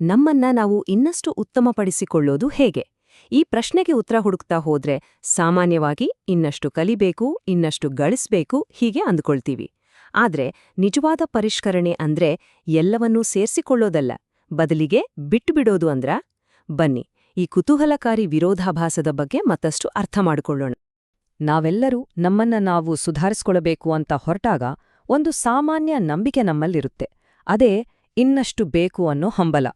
ನಮ್ಮನ್ನ ನಾವು ಇನ್ನಷ್ಟು ಉತ್ತಮಪಡಿಸಿಕೊಳ್ಳೋದು ಹೇಗೆ? ಈ ಪ್ರಶ್ನೆಗೆ ಉತ್ತರ ಹುಡುಕ್ತಾ ಹೋದ್ರೆ ಸಾಮಾನ್ಯವಾಗಿ ಇನ್ನಷ್ಟು ಕಲಿಬೇಕು, ಇನ್ನಷ್ಟು ಗಳಿಸ್ಬೇಕು ಹೀಗೆ ಅಂದ್ಕೊಳ್ತೀವಿ. ಆದ್ರೆ ನಿಜವಾದ ಪರಿಷ್ಕರಣೆ ಅಂದ್ರೆ ಎಲ್ಲವನ್ನೂ ಸೇರ್ಸಿಕೊಳ್ಳೋದಲ್ಲ. ಬದಲಿಗೆ ಬಿಟ್ಟುಬಿಡೋದು ಅಂದ್ರ? ಬನ್ನಿ, ಈ ಕುತೂಹಲಕಾರಿ ವಿರೋಧಾಭಾಸದ ಬಗ್ಗೆ ಮತ್ತಷ್ಟು ಅರ್ಥ ಮಾಡಿಕೊಳ್ಳೋಣ. ನಾವೆಲ್ಲರೂ ನಮ್ಮನ್ನ ನಾವು ಸುಧಾರಿಸ್ಕೊಳ್ಬೇಕು ಅಂತ ಹೊರಟಾಗ ಒಂದು ಸಾಮಾನ್ಯ ನಂಬಿಕೆ ನಮ್ಮಲ್ಲಿರುತ್ತೆ. ಅದೇ ಇನ್ನಷ್ಟು ಬೇಕು ಅನ್ನೋ ಹಂಬಲ.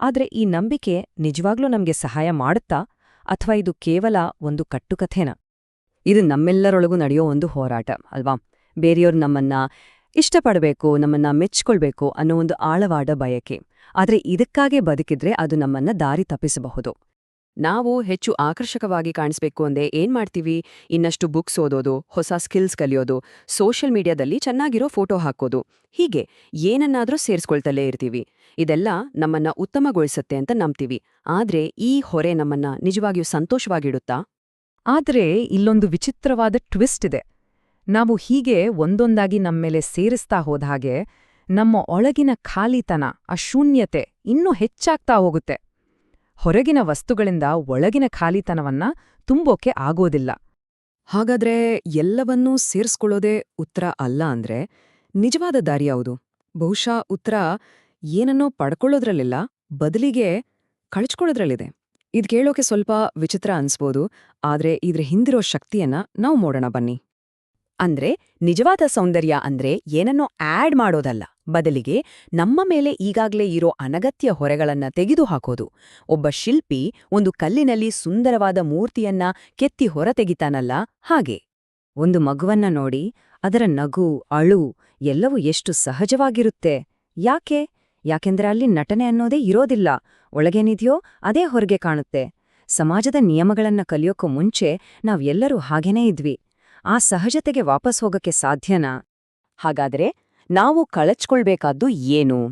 ಆದ್ರೆ ಈ ನಂಬಿಕೆ ನಿಜವಾಗ್ಲೂ ನಮ್ಗೆ ಸಹಾಯ ಮಾಡುತ್ತಾ ಅಥವಾ ಇದು ಕೇವಲ ಒಂದು ಕಟ್ಟುಕಥೆನಾ? ಇದು ನಮ್ಮೆಲ್ಲರೊಳಗೂ ನಡೆಯೋ ಒಂದು ಹೋರಾಟ, ಅಲ್ವಾ? ಬೇರೆಯವರು ನಮ್ಮನ್ನ ಇಷ್ಟಪಡಬೇಕು, ನಮ್ಮನ್ನ ಮೆಚ್ಕೊಳ್ಬೇಕು ಅನ್ನೋ ಒಂದು ಆಳವಾದ ಬಯಕೆ. ಆದರೆ ಇದಕ್ಕಾಗೇ ಬದುಕಿದ್ರೆ ಅದು ನಮ್ಮನ್ನ ದಾರಿ ತಪ್ಪಿಸಬಹುದು. ನಾವು ಹೆಚ್ಚು ಆಕರ್ಷಕವಾಗಿ ಕಾಣಿಸ್ಬೇಕು ಅಂದೆ ಏನ್ ಮಾಡ್ತೀವಿ? ಇನ್ನಷ್ಟು ಬುಕ್ಸ್ ಓದೋದು, ಹೊಸ ಸ್ಕಿಲ್ಸ್ ಕಲಿಯೋದು, ಸೋಷಿಯಲ್ ಮೀಡಿಯಾದಲ್ಲಿ ಚೆನ್ನಾಗಿರೋ ಫೋಟೋ ಹಾಕೋದು. ಹೀಗೆ ಏನನ್ನಾದ್ರೂ ಸೇರಿಸ್ಕೊಳ್ತಲೇ ಇರ್ತೀವಿ. ಇದೆಲ್ಲ ನಮ್ಮನ್ನ ಉತ್ತಮಗೊಳಿಸುತ್ತೆ ಅಂತ ನಂಬ್ತೀವಿ. ಆದ್ರೆ ಈ ಹೊರೆ ನಮ್ಮನ್ನ ನಿಜವಾಗಿಯೂ ಸಂತೋಷವಾಗಿಡುತ್ತಾ? ಆದ್ರೆ ಇಲ್ಲೊಂದು ವಿಚಿತ್ರವಾದ ಟ್ವಿಸ್ಟ್ ಇದೆ. ನಾವು ಹೀಗೆ ಒಂದೊಂದಾಗಿ ನಮ್ಮೇಲೆ ಸೇರಿಸ್ತಾ ಹೋದ್ಹಾಗೆ ನಮ್ಮ ಒಳಗಿನ ಖಾಲಿತನ ಆ ಶೂನ್ಯತೆ ಇನ್ನೂ ಹೆಚ್ಚಾಗ್ತಾ ಹೋಗುತ್ತೆ. ಹೊರಗಿನ ವಸ್ತುಗಳಿಂದ ಒಳಗಿನ ಖಾಲಿತನವನ್ನ ತುಂಬೋಕೆ ಆಗೋದಿಲ್ಲ. ಹಾಗಾದ್ರೆ ಎಲ್ಲವನ್ನೂ ಸೇರಿಸ್ಕೊಳ್ಳೋದೇ ಉತ್ತರ ಅಲ್ಲ ಅಂದ್ರೆ ನಿಜವಾದ ದಾರಿ ಯಾವುದು? ಬಹುಶಃ ಉತ್ತರ ಏನನ್ನೋ ಪಡ್ಕೊಳ್ಳೋದ್ರಲ್ಲಿಲ್ಲ, ಬದಲಿಗೆ ಕಳಚ್ಕೊಳ್ಳೋದ್ರಲ್ಲಿದೆ. ಇದ್ ಕೇಳೋಕೆ ಸ್ವಲ್ಪ ವಿಚಿತ್ರ ಅನ್ಸ್ಬೋದು, ಆದ್ರೆ ಇದ್ರ ಹಿಂದಿರೋ ಶಕ್ತಿಯನ್ನ ನಾವು ಮೋಡೋಣ ಬನ್ನಿ. ಅಂದ್ರೆ ನಿಜವಾದ ಸೌಂದರ್ಯ ಅಂದ್ರೆ ಏನನ್ನೋ ಆಡ್ ಮಾಡೋದಲ್ಲ. ಬದಲಿಗೆ ನಮ್ಮ ಮೇಲೆ ಈಗಾಗಲೇ ಇರೋ ಅನಗತ್ಯ ಹೊರೆಗಳನ್ನ ತೆಗೆದುಹಾಕೋದು. ಒಬ್ಬ ಶಿಲ್ಪಿ ಒಂದು ಕಲ್ಲಿನಲ್ಲಿ ಸುಂದರವಾದ ಮೂರ್ತಿಯನ್ನ ಕೆತ್ತಿ ಹೊರತೆಗಿತಾನಲ್ಲ, ಹಾಗೆ. ಒಂದು ಮಗುವನ್ನ ನೋಡಿ, ಅದರ ನಗು, ಅಳು ಎಲ್ಲವೂ ಎಷ್ಟು ಸಹಜವಾಗಿರುತ್ತೆ. ಯಾಕೆ? ಯಾಕೆಂದ್ರೆ ಅಲ್ಲಿ ನಟನೆ ಅನ್ನೋದೇ ಇರೋದಿಲ್ಲ. ಒಳಗೇನಿದೆಯೋ ಅದೇ ಹೊರಗೆ ಕಾಣುತ್ತೆ. ಸಮಾಜದ ನಿಯಮಗಳನ್ನು ಕಲಿಯೋಕ್ಕೂ ಮುಂಚೆ ನಾವೆಲ್ಲರೂ ಹಾಗೇನೇ ಇದ್ವಿ. ಆ ಸಹಜತೆಗೆ ವಾಪಸ್ ಹೋಗಕ್ಕೆ ಸಾಧ್ಯನಾ? ಹಾಗಾದ್ರೆ ನಾವು ಕಳಚ್ಕೊಳ್ಬೇಕಾದ್ದು ಏನು?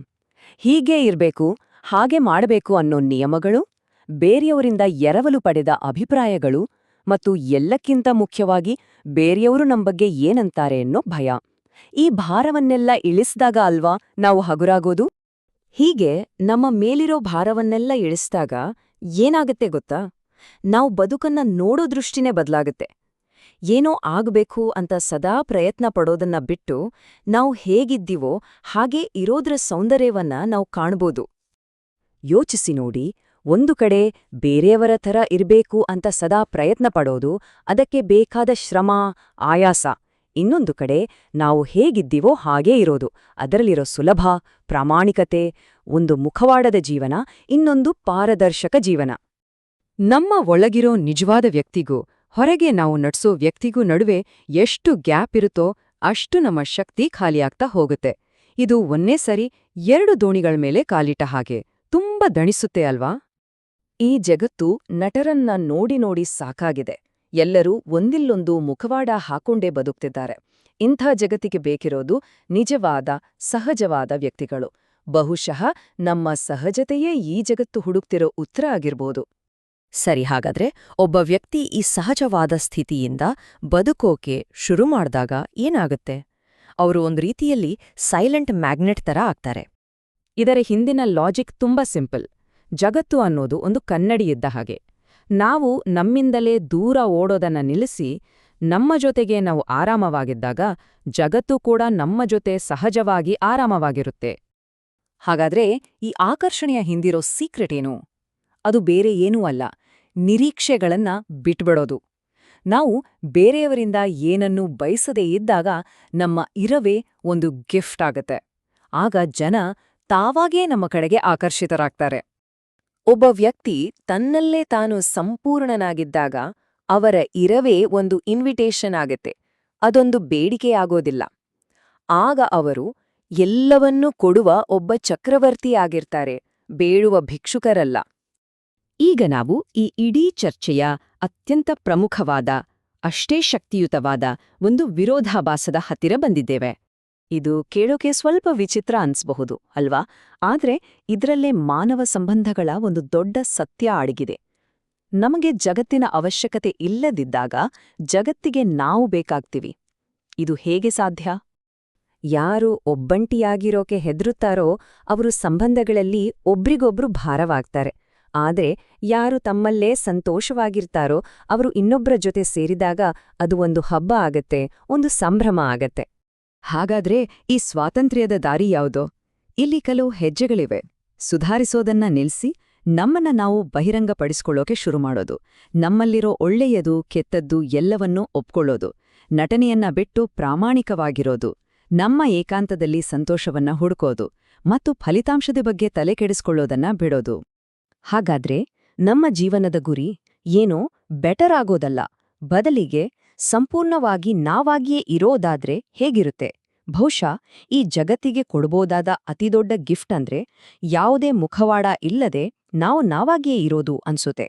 ಹೀಗೆ ಇರ್ಬೇಕು, ಹಾಗೆ ಮಾಡಬೇಕು ಅನ್ನೋ ನಿಯಮಗಳು, ಬೇರೆಯವರಿಂದ ಎರವಲು ಪಡೆದ ಅಭಿಪ್ರಾಯಗಳು ಮತ್ತು ಎಲ್ಲಕ್ಕಿಂತ ಮುಖ್ಯವಾಗಿ ಬೇರೆಯವರು ನಮ್ಮ ಬಗ್ಗೆ ಏನಂತಾರೆ ಅನ್ನೋ ಭಯ. ಈ ಭಾರವನ್ನೆಲ್ಲ ಇಳಿಸಿದಾಗ ಅಲ್ವಾ ನಾವು ಹಗುರಾಗೋದು? ಹೀಗೆ ನಮ್ಮ ಮೇಲಿರೋ ಭಾರವನ್ನೆಲ್ಲ ಇಳಿಸಿದಾಗ ಏನಾಗತ್ತೆ ಗೊತ್ತಾ? ನಾವು ಬದುಕನ್ನ ನೋಡೋ ದೃಷ್ಟಿನೇ ಬದಲಾಗತ್ತೆ. ಏನೋ ಆಗಬೇಕು ಅಂತ ಸದಾ ಪ್ರಯತ್ನ ಪಡೋದನ್ನ ಬಿಟ್ಟು ನಾವು ಹೇಗಿದ್ದೀವೋ ಹಾಗೆ ಇರೋದ್ರ ಸೌಂದರ್ಯವನ್ನ ನಾವು ಕಾಣ್ಬೋದು. ಯೋಚಿಸಿ ನೋಡಿ, ಒಂದು ಕಡೆ ಬೇರೆಯವರ ಥರ ಇರಬೇಕು ಅಂತ ಸದಾ ಪ್ರಯತ್ನ ಪಡೋದು, ಅದಕ್ಕೆ ಬೇಕಾದ ಶ್ರಮ, ಆಯಾಸ. ಇನ್ನೊಂದು ಕಡೆ ನಾವು ಹೇಗಿದ್ದೀವೋ ಹಾಗೇ ಇರೋದು, ಅದರಲ್ಲಿರೋ ಸುಲಭ, ಪ್ರಾಮಾಣಿಕತೆ, ಒಂದು ಮುಖವಾಡದ ಜೀವನ, ಇನ್ನೊಂದು ಪಾರದರ್ಶಕ ಜೀವನ. ನಮ್ಮ ಒಳಗಿರೋ ನಿಜವಾದ ವ್ಯಕ್ತಿಗೂ ಹೊರಗೆ ನಾವು ನಡೆಸೋ ವ್ಯಕ್ತಿಗೂ ನಡುವೆ ಎಷ್ಟು ಗ್ಯಾಪ್ ಇರುತ್ತೋ ಅಷ್ಟು ನಮ್ಮ ಶಕ್ತಿ ಖಾಲಿಯಾಗ್ತಾ ಹೋಗುತ್ತೆ. ಇದು ಒಂದೇ ಸರಿ ಎರಡು ದೋಣಿಗಳ ಮೇಲೆ ಕಾಲಿಟ್ಟ ಹಾಗೆ. ತುಂಬ ದಣಿಸುತ್ತೆ ಅಲ್ವಾ? ಈ ಜಗತ್ತು ನಟರನ್ನ ನೋಡಿ ನೋಡಿ ಸಾಕಾಗಿದೆ. ಎಲ್ಲರೂ ಒಂದಿಲ್ಲೊಂದು ಮುಖವಾಡ ಹಾಕೊಂಡೇ ಬದುಕ್ತಿದ್ದಾರೆ. ಇಂಥ ಜಗತ್ತಿಗೆ ಬೇಕಿರೋದು ನಿಜವಾದ, ಸಹಜವಾದ ವ್ಯಕ್ತಿಗಳು. ಬಹುಶಃ ನಮ್ಮ ಸಹಜತೆಯೇ ಈ ಜಗತ್ತು ಹುಡುಕ್ತಿರೋ ಉತ್ತರ ಆಗಿರ್ಬೋದು. ಸರಿ, ಹಾಗಾದ್ರೆ ಒಬ್ಬ ವ್ಯಕ್ತಿ ಈ ಸಹಜವಾದ ಸ್ಥಿತಿಯಿಂದ ಬದುಕೋಕೆ ಶುರು ಮಾಡಿದಾಗ ಏನಾಗುತ್ತೆ? ಅವರು ಒಂದು ರೀತಿಯಲ್ಲಿ ಸೈಲೆಂಟ್ ಮ್ಯಾಗ್ನೆಟ್ ತರ ಆಗ್ತಾರೆ. ಇದರ ಹಿಂದಿನ ಲಾಜಿಕ್ ತುಂಬಾ ಸಿಂಪಲ್. ಜಗತ್ತು ಅನ್ನೋದು ಒಂದು ಕನ್ನಡಿ ಇದ್ದ ಹಾಗೆ. ನಾವು ನಮ್ಮಿಂದಲೇ ದೂರ ಓಡೋದನ್ನ ನಿಲ್ಲಿಸಿ ನಮ್ಮ ಜೊತೆಗೆ ನಾವು ಆರಾಮವಾಗಿದ್ದಾಗ ಜಗತ್ತು ಕೂಡ ನಮ್ಮ ಜೊತೆ ಸಹಜವಾಗಿ ಆರಾಮವಾಗಿರುತ್ತೆ. ಹಾಗಾದ್ರೆ ಈ ಆಕರ್ಷಣೆಯ ಹಿಂದಿರೋ ಸೀಕ್ರೆಟ್ ಏನು? ಅದು ಬೇರೆ ಏನೂ ಅಲ್ಲ. ನಿರೀಕ್ಷೆಗಳನ್ನ ಬಿಟ್ಬಿಡೋದು. ನಾವು ಬೇರೆಯವರಿಂದ ಏನನ್ನೂ ಬಯಸದೇ ಇದ್ದಾಗ ನಮ್ಮ ಇರವೇ ಒಂದು ಗಿಫ್ಟ್ ಆಗತ್ತೆ. ಆಗ ಜನ ತಾವಾಗೇ ನಮ್ಮ ಕಡೆಗೆ ಆಕರ್ಷಿತರಾಗ್ತಾರೆ. ಒಬ್ಬ ವ್ಯಕ್ತಿ ತನ್ನಲ್ಲೇ ತಾನು ಸಂಪೂರ್ಣನಾಗಿದ್ದಾಗ ಅವರ ಇರವೇ ಒಂದು ಇನ್ವಿಟೇಷನ್ ಆಗತ್ತೆ. ಅದೊಂದು ಬೇಡಿಕೆಯಾಗೋದಿಲ್ಲ ಆಗ ಅವರು ಎಲ್ಲವನ್ನೂ ಕೊಡುವ ಒಬ್ಬ ಚಕ್ರವರ್ತಿಯಾಗಿರ್ತಾರೆ ಬೇಡುವ ಭಿಕ್ಷುಕರಲ್ಲ. ಈಗ ನಾವು ಈ ಇಡೀ ಚರ್ಚೆಯ ಅತ್ಯಂತ ಪ್ರಮುಖವಾದ, ಅಷ್ಟೇ ಶಕ್ತಿಯುತವಾದ ಒಂದು ವಿರೋಧಾಭಾಸದ ಹತ್ತಿರ ಬಂದಿದ್ದೇವೆ. ಇದು ಕೇಳೋಕೆ ಸ್ವಲ್ಪ ವಿಚಿತ್ರ ಅನ್ಸ್ಬಹುದು, ಅಲ್ವಾ? ಆದ್ರೆ ಇದ್ರಲ್ಲೇ ಮಾನವ ಸಂಬಂಧಗಳ ಒಂದು ದೊಡ್ಡ ಸತ್ಯ ಅಡಗಿದೆ. ನಮಗೆ ಜಗತ್ತಿನ ಅವಶ್ಯಕತೆ ಇಲ್ಲದಿದ್ದಾಗ ಜಗತ್ತಿಗೆ ನಾವು ಬೇಕಾಗ್ತೀವಿ. ಇದು ಹೇಗೆ ಸಾಧ್ಯ? ಯಾರು ಒಬ್ಬಂಟಿಯಾಗಿರೋಕೆ ಹೆದರುತ್ತಾರೋ, ಅವರು ಸಂಬಂಧಗಳಲ್ಲಿ ಒಬ್ರಿಗೊಬ್ರು ಭಾರವಾಗ್ತಾರೆ. ಆದ್ರೆ ಯಾರು ತಮ್ಮಲ್ಲೇ ಸಂತೋಷವಾಗಿರ್ತಾರೋ ಅವರು ಇನ್ನೊಬ್ಬರ ಜೊತೆ ಸೇರಿದಾಗ ಅದು ಒಂದು ಹಬ್ಬ ಆಗತ್ತೆ, ಒಂದು ಸಂಭ್ರಮ ಆಗತ್ತೆ. ಹಾಗಾದ್ರೆ ಈ ಸ್ವಾತಂತ್ರ್ಯದ ದಾರಿ ಯಾವುದೋ? ಇಲ್ಲಿ ಕೆಲವು ಹೆಜ್ಜೆಗಳಿವೆ. ಸುಧಾರಿಸೋದನ್ನ ನಿಲ್ಲಿಸಿ ನಮ್ಮನ್ನ ನಾವು ಬಹಿರಂಗಪಡಿಸ್ಕೊಳ್ಳೋಕೆ ಶುರು ಮಾಡೋದು. ನಮ್ಮಲ್ಲಿರೋ ಒಳ್ಳೆಯದು ಕೆತ್ತದ್ದು ಎಲ್ಲವನ್ನೂ ಒಪ್ಕೊಳ್ಳೋದು. ನಟನೆಯನ್ನ ಬಿಟ್ಟು ಪ್ರಾಮಾಣಿಕವಾಗಿರೋದು. ನಮ್ಮ ಏಕಾಂತದಲ್ಲಿ ಸಂತೋಷವನ್ನ ಹುಡುಕೋದು. ಮತ್ತು ಫಲಿತಾಂಶದ ಬಗ್ಗೆ ತಲೆ ಕೆಡಿಸ್ಕೊಳ್ಳೋದನ್ನ ಬಿಡೋದು. ಹಾಗಾದ್ರೆ ನಮ್ಮ ಜೀವನದ ಗುರಿ ಏನೋ ಬೆಟರ್ ಆಗೋದಲ್ಲ. ಬದಲಿಗೆ ಸಂಪೂರ್ಣವಾಗಿ ನಾವಾಗಿಯೇ ಇರೋದಾದ್ರೆ ಹೇಗಿರುತ್ತೆ? ಬಹುಶಃ ಈ ಜಗತ್ತಿಗೆ ಕೊಡ್ಬೋದಾದ ಅತಿದೊಡ್ಡ ಗಿಫ್ಟ್ ಅಂದ್ರೆ ಯಾವುದೇ ಮುಖವಾಡ ಇಲ್ಲದೆ ನಾವು ನಾವಾಗಿಯೇ ಇರೋದು ಅನ್ಸುತ್ತೆ.